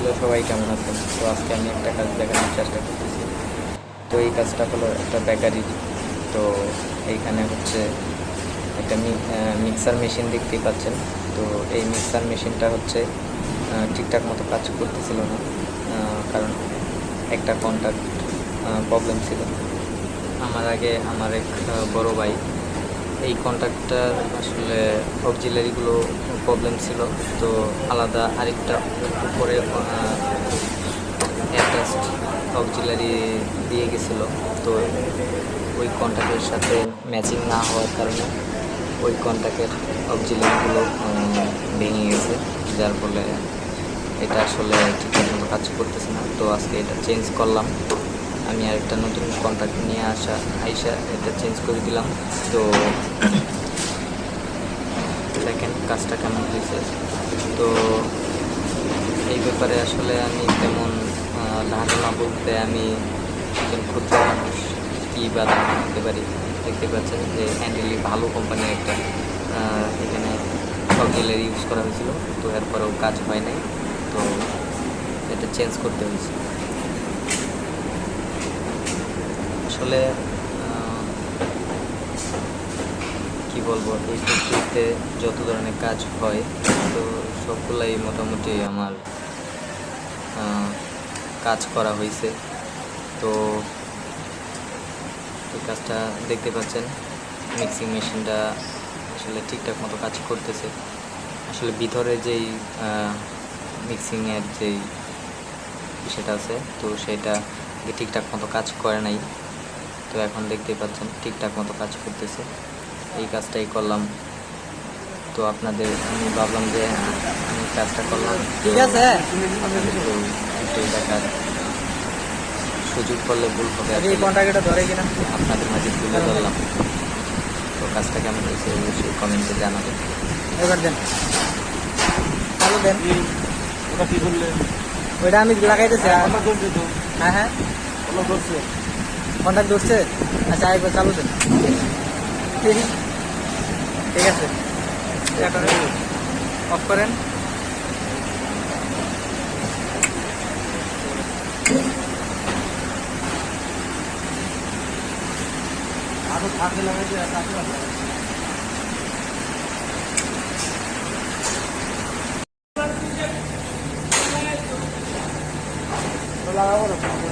Hello সবাই, কেমন আছেন? তো আজকে আমি একটা কাজ দেখানোর চেষ্টা করতেছি। তো এই কাজটা হলো একটা বেকারির তো এইখানে হচ্ছে একটা মিক্সার মেশিন দেখতেই পাচ্ছেন। তো এই মিক্সার মেশিনটা হচ্ছে ঠিকঠাক মতো কাজ করতেছিল না কারণ একটা কন্ট্যাক্ট প্রবলেম ছিল। আমার আগে, আমার এক বড় ভাই এই কন্ট্যাক্টটার আসলে অক্সিলারিগুলো প্রবলেম ছিল। তো আলাদা আরেকটা উপরে অ্যাটাচড অক্সিলারি দিয়ে গেছিল। তো ওই কন্ট্যাক্টের সাথে ম্যাচিং না হওয়ার কারণে ওই কন্ট্যাক্টের অক্সিলারিগুলো ভেঙে গেছে। যার ফলে এটা আসলে ঠিকঠাক কাজ করতেছে না। তো আজকে এটা চেঞ্জ করলাম। আমি আরেকটা নতুন কন্ট্যাক্ট নিয়ে আসা, আইসা এটা চেঞ্জ করে দিলাম। তো দেখেন কাজটা কেমন হয়েছে। তো এই ব্যাপারে আসলে আমি তেমন ধারণা বলতে আমি একজন ক্ষুদ্র মানুষ, কী বা করতে পারি। দেখতে পাচ্ছেন যে হ্যান্ডেলি ভালো কোম্পানির একটা এখানে অক্সিলারি ইউজ করা হয়েছিল। তো এরপরেও কাজ হয় নাই। তো এটা চেঞ্জ করতে হয়েছে। আসলে কি বলব, এই ফ্যাক্টরিতে যত ধরনের কাজ হয়, তো সবগুলাই মোটামুটি আমার কাজ করা হয়েছে তো এই কাজটা দেখতে পাচ্ছেন মিক্সিং মেশিনটা আসলে ঠিকঠাক মতো কাজ করতেছে। আসলে ভিতরে যেই মিক্সিংয়ের যেই সেটা আছে, তো সেটা ঠিকঠাক মতো কাজ করে নাই। তো এখন দেখতেই পাচ্ছেন ঠিকঠাক মতো কাজ করতেছে। এই কাজটাই করলাম। তো আপনাদের আমি ভাবলাম যে আমি কাজটা করলাম। ঠিক আছে। একটু দেখার সুযোগ করলে ভুল হবে। এই আসলে। কন্ট্রাক্টটা ধরে কিনা? আপনাদের মাঝে তুলে ধরলাম। তো কাজটা কেমন হয়েছে অবশ্যই কমেন্টে জানাবেন। এবার দেন। চালু দেন। ওটা কি করলে ওইটা আমি লাগাইতেছি। তো। হ্যাঁ হ্যাঁ। আমার ধরছে আচ্ছা একবার চালু দেন। ঠিক আছে। অফ করেন। আরও থাকে লাগাইছে লাগাবো না।